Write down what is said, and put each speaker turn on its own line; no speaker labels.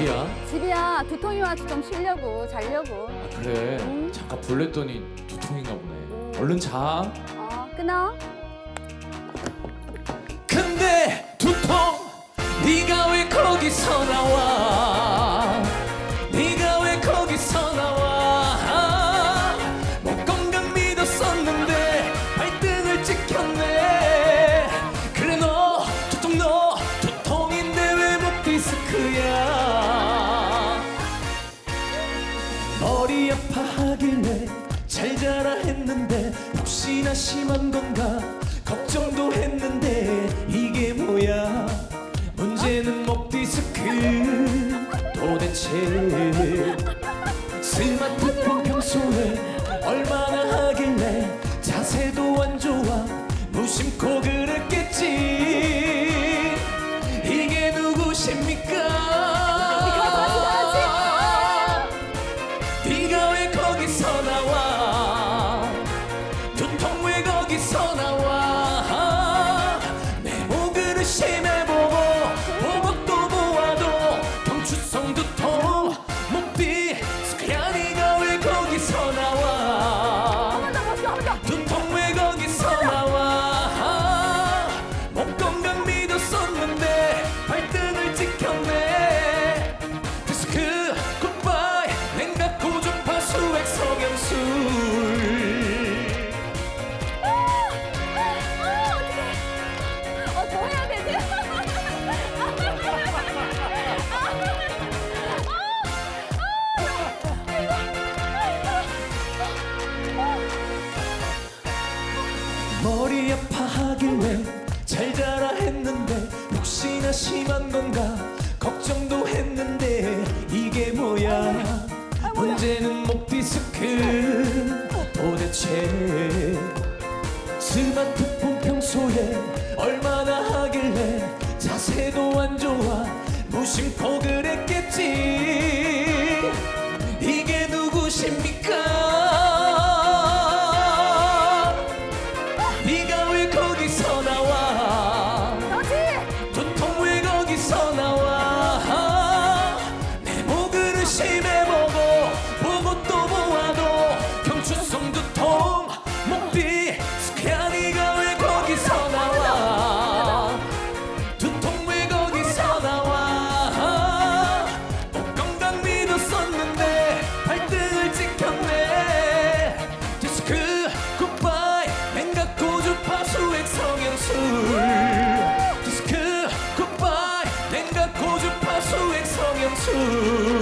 어디야?
집이야 두통이 와서 좀 쉬려고 자려고
아, 그래.
음.
잠깐 볼랬더니 두통인가 보네.
음.
얼른 자.
어 끊어
근데 두통 네가 왜 거기서 나와 네가 왜 거기서 나와 목 건강 믿었었는데 발등을 찍혔네 그래 너 두통 너 두통인데 왜 목 디스크야 머리 아파하길래 잘 자라 했는데 혹시나 심한 건가 걱정도 했는데 이게 뭐야? 문제는 목 디스크 도대체. 스마트폰 평소에 얼마나
심한
건가 걱정도 했는데 이게 뭐야? 문제는 목 디스크 도대체 스마트폰 평소에 얼마나 하길래 자세도 안 좋아 무심코 그 you